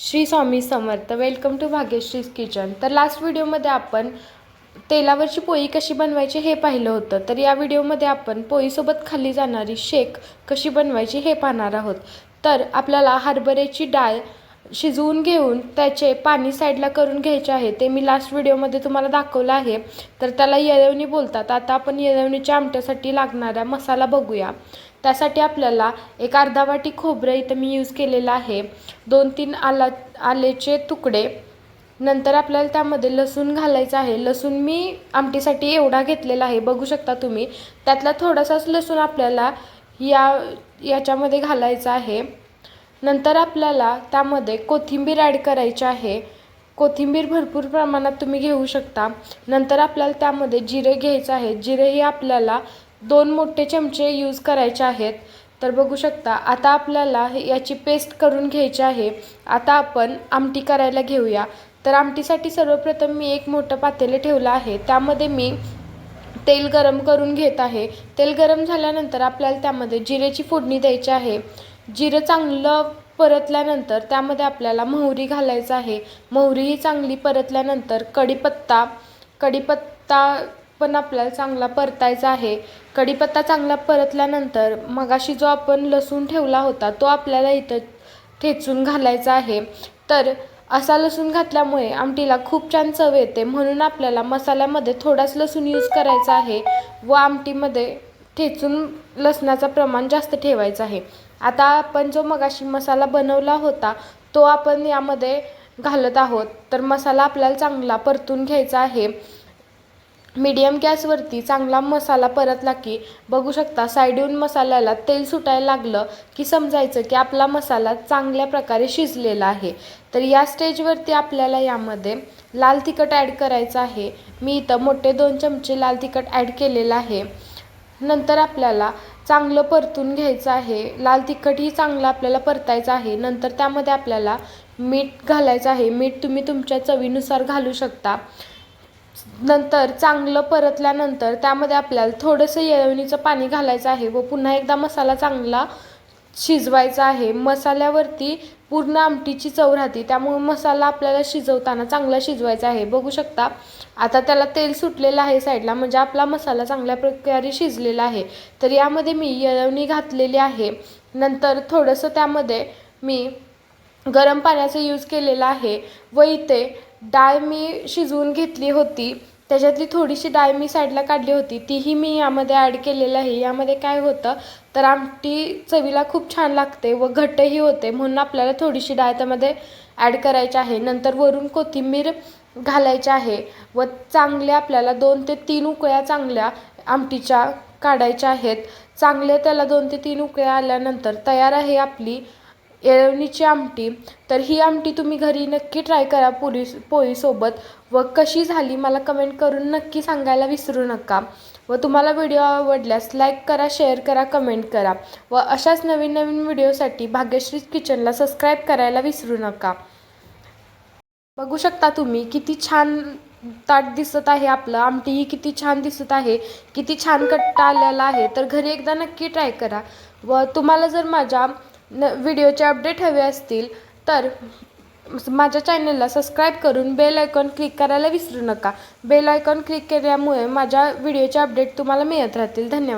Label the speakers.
Speaker 1: Shri Swami Samarth. Welcome to Bhagyashree kitchen तर last व्हिडिओमध्ये आपण तेलावरची पोळी कशी बनवायची हे पाहिलं होतं. तर या व्हिडिओमध्ये आपण पोळीसोबत खाल्ली जाणारी शेक कशी बनवायची हे पाहणार आहोत. तर आपल्याला हरभऱ्याची डाळ शिजवून घेऊन त्याचे पाणी साईडला करून घ्यायचे आहे. ते मी लास्ट व्हिडिओमध्ये तुम्हाला दाखवलं आहे. तर त्याला येळवणी बोलतात. आता आपण येळवणीच्या आमट्यासाठी लागणारा मसाला बघूया. त्यासाठी आपल्याला एक अर्धा वाटी खोबरं इथं मी यूज केलेलं आहे. दोन तीन आला आलेचे तुकडे. नंतर आपल्याला त्यामध्ये लसूण घालायचं आहे. लसूण मी आमटीसाठी एवढा घेतलेला आहे. बघू शकता तुम्ही. त्यातला थोडासाच लसूण आपल्याला या याच्यामध्ये घालायचा आहे. नंतर आपल्याला त्यामध्ये कोथिंबीर ॲड करायची आहे. कोथिंबीर भरपूर प्रमाणात तुम्ही घेऊ शकता. नंतर आपल्याला त्यामध्ये जिरे घ्यायचं आहे जिरे हे आपल्याला दोन मोठे चमचे यूज करायचे आहेत. तर बघू शकता आता आपल्याला हे- याची पेस्ट करून घ्यायची आहे. आता आपण आमटी करायला घेऊया. तर आमटीसाठी सर्वप्रथम मी एक मोठं पातेलं ठेवलं आहे. त्यामध्ये मी तेल गरम करून घेत आहे. तेल गरम झाल्यानंतर आपल्याला त्यामध्ये जिरेची फोडणी द्यायची आहे. जिरं चांगलं परतल्यानंतर त्यामध्ये आपल्याला मोहरी घालायचं आहे. मोहरी ही चांगली परतल्यानंतर कढीपत्ता कढीपत्ता पण आपल्याला चांगला परतायचा आहे. कढीपत्ता चांगला परतल्यानंतर मगाशी जो आपण लसूण ठेवला होता तो आपल्याला इथं ठेचून घालायचा आहे. तर असा लसूण घातल्यामुळे आमटीला खूप छान चव येते. म्हणून आपल्याला मसाल्यामध्ये थोडाच लसूण यूज करायचा आहे व आमटीमध्ये ठेचून लसणाचं प्रमाण जास्त ठेवायचं आहे. आता आपण जो मगाशी मसाला बनवला होता तो आपण यामध्ये घालत आहोत. तर मसाला आपल्याला चांगला परतून घ्यायचा आहे. मीडियम गॅसवरती चांगला मसाला परतला की बघू शकता साईडहून मसाल्याला तेल सुटायला लागलं की समजायचं की आपला मसाला चांगल्या प्रकारे शिजलेला आहे. तर या स्टेजवरती आपल्याला यामध्ये लाल तिखट ॲड करायचं आहे. मी इथं मोठे दोन चमचे लाल तिखट ॲड केलेलं आहे. नंतर आपल्याला चांगलं परतून घ्यायचं आहे. लाल तिखटही चांगलं आपल्याला परतायचं आहे. नंतर त्यामध्ये आपल्याला मीठ घालायचं आहे. मीठ तुम्ही तुमच्या चवीनुसार घालू शकता. नंतर चांगलं परतल्यानंतर त्यामध्ये आपल्याला थोडंसं येळवणीचं पाणी घालायचं आहे व पुन्हा एकदा मसाला चांगला शिजवायचं आहे. मसाल्यावरती पूर्ण आमटीची चव राहते. त्यामुळे मसाला आपल्याला शिजवताना चांगला शिजवायचा आहे. बघू शकता. आता त्याला तेल सुटलेलं आहे साईडला. म्हणजे आपला मसाला चांगल्या प्रकारे शिजलेला आहे. तर यामध्ये मी येळवणी घातलेली आहे. नंतर थोडंसं त्यामध्ये मी गरम पाण्याचा यूज केलेला आहे. व इथे डाळ मी शिजवून घेतली होती. त्याच्यातली थोडीशी डाळ मी साईडला काढली होती. तीही मी यामध्ये ॲड केलेलं आहे. यामध्ये काय होतं तर आमटी चवीला खूप छान लागते व घट्टही होते म्हणून आपल्याला थोडीशी डाळ त्यामध्ये ॲड करायची आहे. नंतर वरून कोथिंबीर घालायची आहे व चांगल्या आपल्याला दोन ते तीन उकळ्या चांगल्या आमटीच्या काढायच्या आहेत. चांगले त्याला दोन ते तीन उकळ्या आल्यानंतर तयार आहे आपली येळवणीची आमटी तर ही आमटी तुम्ही घरी नक्की ट्राय करा पुरी पोळीसोबत. व कशी झाली मला कमेंट करून नक्की सांगायला विसरू नका. व तुम्हाला व्हिडिओ आवडल्यास लाईक करा शेअर करा कमेंट करा. व अशाच नवीन नवीन व्हिडिओसाठी भाग्यश्री किचनला सबस्क्राईब करायला विसरू नका. बघू शकता तुम्ही किती छान ताट दिसत आहे आपलं. आमटी ही किती छान दिसत आहे. किती छान कट्टा आलेला आहे. तर घरी एकदा नक्की ट्राय करा. व तुम्हाला जर माझ्या न व्हिडिओचे अपडेट हवे असतील तर माझ्या चॅनलला सबस्क्राईब करून बेल आयकॉन क्लिक करायला विसरू नका. बेल आयकॉन क्लिक केल्यामुळे माझ्या व्हिडिओचे अपडेट तुम्हाला मिळत राहतील. धन्यवाद.